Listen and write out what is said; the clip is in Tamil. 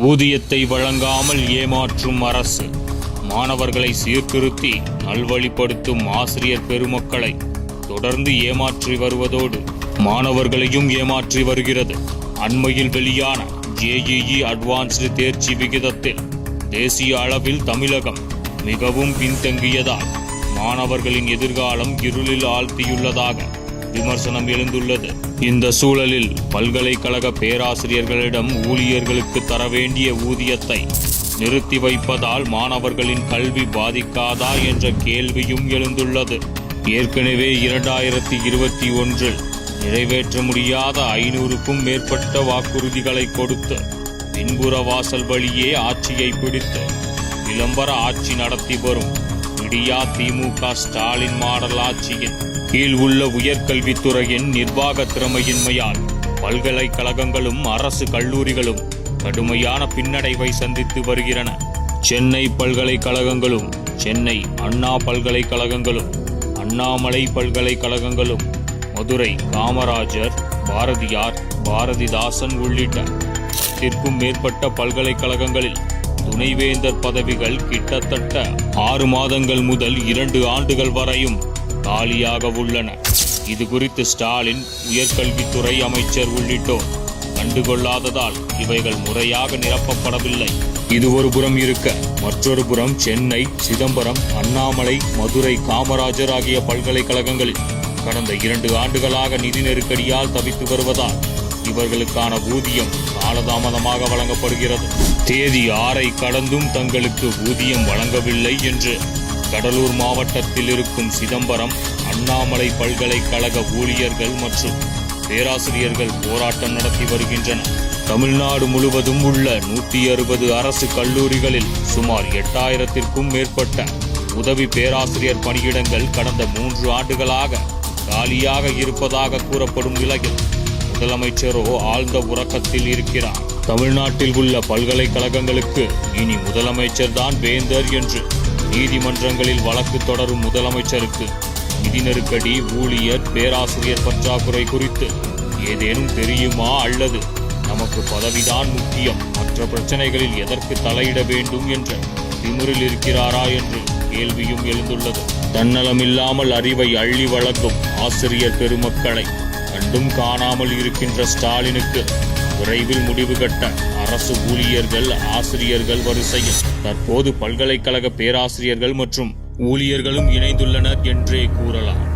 ஊதியத்தை வழங்காமல் ஏமாற்றும் அரசு. மாணவர்களை சீர்திருத்தி நல்வழிப்படுத்தும் ஆசிரியர் பெருமக்களை தொடர்ந்து ஏமாற்றி வருவதோடு மாணவர்களையும் ஏமாற்றி வருகிறது. அண்மையில் வெளியான ஜேஇஇ அட்வான்ஸ்டு தேர்ச்சி விகிதத்தில் தேசிய அளவில் தமிழகம் மிகவும் பின்தங்கியதால் மாணவர்களின் எதிர்காலம் இருளில் ஆழ்த்தியுள்ளதாக விமர்சனம் எழுந்துள்ளது. இந்த சூழலில் பல்கலைக்கழக பேராசிரியர்களிடம் ஊழியர்களுக்கு தர வேண்டிய ஊதியத்தை நிறுத்தி வைப்பதால் மாணவர்களின் கல்வி பாதிக்காதா என்ற கேள்வியும் எழுந்துள்ளது. ஏற்கனவே இரண்டாயிரத்தி இருபத்தி ஒன்றில் நிறைவேற்ற முடியாத ஐநூறுக்கும் மேற்பட்ட வாக்குறுதிகளை கொடுத்து பின்புற வாசல் வழியே ஆட்சியை பிடித்து விளம்பர ஆட்சி நடத்தி வரும் விடியா திமுக ஸ்டாலின் மாடல் ஆட்சியின் கீழ் உள்ள உயர்கல்வித்துறையின் நிர்வாக திறமையின்மையால் பல்கலைக்கழகங்களும் அரசு கல்லூரிகளும் கடுமையான பின்னடைவை சந்தித்து வருகிறன. சென்னை பல்கலைக்கழகங்களும் சென்னை அண்ணா பல்கலைக்கழகங்களும் அண்ணாமலை பல்கலைக்கழகங்களும் மதுரை காமராஜர் பாரதியார் பாரதிதாசன் உள்ளிட்ட பத்திற்கும் மேற்பட்ட பல்கலைக்கழகங்களில் துணைவேந்தர் பதவிகள் கிட்டத்தட்ட ஆறு மாதங்கள் முதல் இரண்டு ஆண்டுகள் வரையும் காலியாக உள்ளன. இது குறித்து ஸ்டாலின் உயர்கல்வித்துறை அமைச்சர் உள்ளிட்டோர் கண்டுகொள்ளாததால் இவைகள் முறையாக நிரப்பப்படவில்லை. இது ஒரு புறம் இருக்க மற்றொரு புறம் சென்னை சிதம்பரம் அண்ணாமலை மதுரை காமராஜர் ஆகிய பல்கலைக்கழகங்களில் கடந்த இரண்டு ஆண்டுகளாக நிதி நெருக்கடியால் தவித்து வருவதால் இவர்களுக்கான ஊதியம் காலதாமதமாக வழங்கப்படுகிறது. தேதி ஆறை கடந்தும் தங்களுக்கு ஊதியம் வழங்கவில்லை என்று கடலூர் மாவட்டத்தில் இருக்கும் சிதம்பரம் அண்ணாமலை பல்கலைக்கழக ஊழியர்கள் மற்றும் பேராசிரியர்கள் போராட்டம் நடத்தி வருகின்றனர். தமிழ்நாடு முழுவதும் உள்ள நூற்றி அறுபது அரசு கல்லூரிகளில் சுமார் எட்டாயிரத்திற்கும் மேற்பட்ட உதவி பேராசிரியர் பணியிடங்கள் கடந்த மூன்று ஆண்டுகளாக காலியாக இருப்பதாக கூறப்படும் நிலையில் முதலமைச்சரோ ஆழ்ந்த உறக்கத்தில் இருக்கிறார். தமிழ்நாட்டில் உள்ள பல்கலைக்கழகங்களுக்கு இனி முதலமைச்சர் தான் வேந்தர் என்று நீதிமன்றங்களில் வழக்கு தொடரும் முதலமைச்சருக்கு. நிதி நெருக்கடி ஊழியர் பேராசிரியர் பற்றாக்குறை குறித்து ஏதேனும் தெரியுமா அல்லது நமக்கு பதவிதான் முக்கியம்? மற்ற பிரச்சனைகளில் எதற்கு தலையிட வேண்டும் என்ற திமிரில் இருக்கிறாரா என்று கேள்வியும் எழுந்துள்ளது. தன்னலமில்லாமல் அறிவை அள்ளி வழங்கும் ஆசிரியர் பெருமக்களை கண்டும் காணாமல் இருக்கின்ற ஸ்டாலினுக்கு விரைவில் முடிவு கட்ட அரசு ஊழியர்கள் ஆசிரியர்கள் வரிசையில். தற்போது பல்கலைக்கழக பேராசிரியர்கள் மற்றும் ஊழியர்களும் இணைந்துள்ளனர் என்றே கூறலாம்.